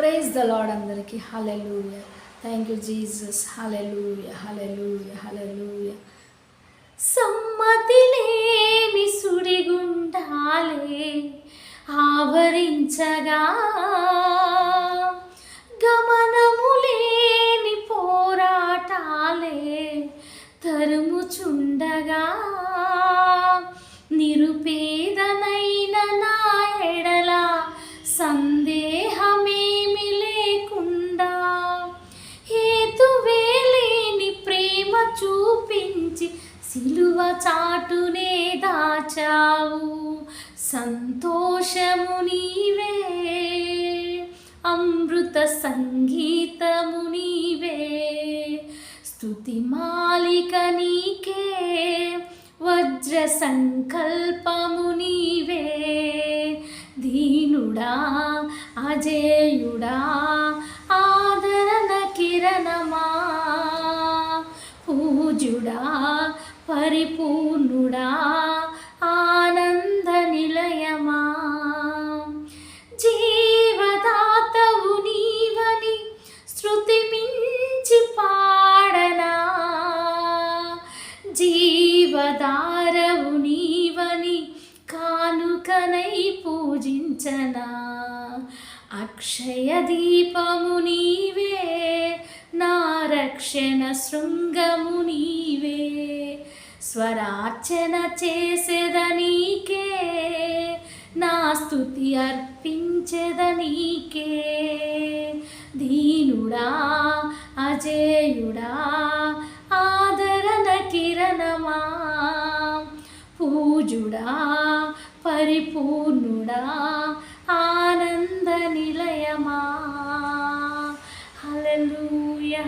Praise the lord అందరికీ. Hallelujah thank you Jesus hallelujah hallelujah hallelujah సమ్మతి లేని సుడిగుండాలే ఆవరించగా గమనము లేని పోరాటాలే తరుముచుండగా నిరుపేద చాటునే దాచావు. సంతోషము నీవే. అమృత సంగీతము నీవే. స్థుతి మాలిక నీకే. వజ్ర సంకల్పము నీవే. దీనుడా అజేయుడా ఆదరణ కిరణమా. పూజుడా పరిపూర్ణుడా ఆనంద నిలయమా జీవదాతవు నీవని శృతి మించి పాడనా. జీవదారవు నీవని కానుకనై పూజించనా. అక్షయ దీపము నీవే నా రక్షణ శృంగము నీవే. స్వరార్చన చేసేదనీకే నా స్థుతి అర్పించెదనీకే దీనుడా అజేయుడా ఆదరణ కిరణమా. పూజుడా పరిపూర్ణుడా ఆనంద నిలయమా. హల్లెలూయా.